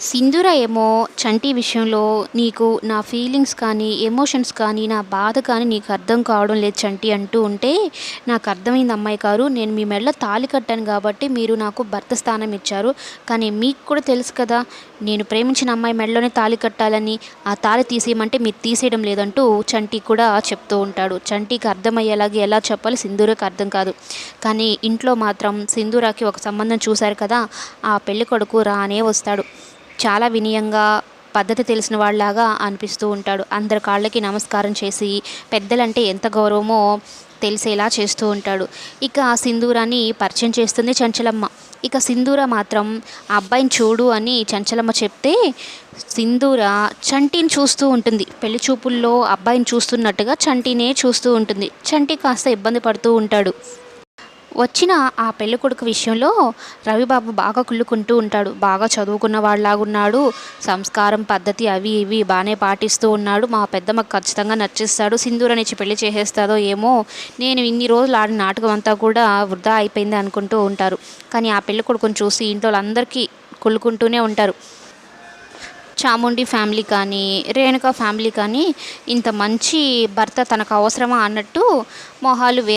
సింధూర ఏమో చంటి విషయంలో నీకు నా ఫీలింగ్స్ కానీ ఎమోషన్స్ కానీ నా బాధ కానీ నీకు అర్థం కావడం లేదు చంటి అంటూ ఉంటే నాకు అర్థమైంది అమ్మాయి గారు. నేను మీ మెడలో తాళి కట్టాను కాబట్టి మీరు నాకు భర్త స్థానం ఇచ్చారు. కానీ మీకు కూడా తెలుసు కదా నేను ప్రేమించిన అమ్మాయి మెడలోనే తాళి కట్టాలని ఆ తాళి తీసేయమంటే మీరు తీసేయడం లేదంటూ చంటి కూడా చెప్తూ ఉంటాడు. చంటికి అర్థమయ్యేలాగా ఎలా చెప్పాలి సింధూరకి అర్థం కాదు. కానీ ఇంట్లో మాత్రం సింధూరాకి ఒక సంబంధం చూశారు కదా ఆ పెళ్ళి కొడుకు రానే వస్తాడు. చాలా వినయంగా పద్ధతి తెలిసిన వాళ్ళలాగా అనిపిస్తూ ఉంటాడు. అందరి కాళ్ళకి నమస్కారం చేసి పెద్దలంటే ఎంత గౌరవమో తెలిసేలా చేస్తూ ఉంటాడు. ఇక ఆ సింధూరాన్ని పరిచయం చేస్తుంది చంచలమ్మ. ఇక సింధూర మాత్రం ఆ అబ్బాయిని చూడు అని చంచలమ్మ చెప్తే సింధూర చంటిని చూస్తూ ఉంటుంది. పెళ్ళి చూపుల్లో అబ్బాయిని చూస్తున్నట్టుగా చంటినే చూస్తూ ఉంటుంది. చంటి కాస్త ఇబ్బంది పడుతూ ఉంటాడు. వచ్చిన ఆ పెళ్ళి కొడుకు విషయంలో రవిబాబు బాగా కుళ్ళుకుంటూ ఉంటాడు. బాగా చదువుకున్న వాళ్ళలాగున్నాడు. సంస్కారం పద్ధతి అవి ఇవి బాగానే పాటిస్తూ ఉన్నాడు. మా పెద్దమ్మకు ఖచ్చితంగా నచ్చిస్తాడు. సింధూరనిచ్చి పెళ్ళి చేసేస్తాదో ఏమో నేను ఇన్ని రోజులు ఆడిన నాటకం అంతా కూడా వృధా అయిపోయింది అనుకుంటూ ఉంటారు. కానీ ఆ పెళ్ళి కొడుకుని చూసి ఇంట్లో వాళ్ళందరికీ కుళ్ళుకుంటూనే ఉంటారు. చాముండి ఫ్యామిలీ కానీ రేణుక ఫ్యామిలీ కానీ ఇంత మంచి భర్త తనకు అవసరమా అన్నట్టు మొహాలు వే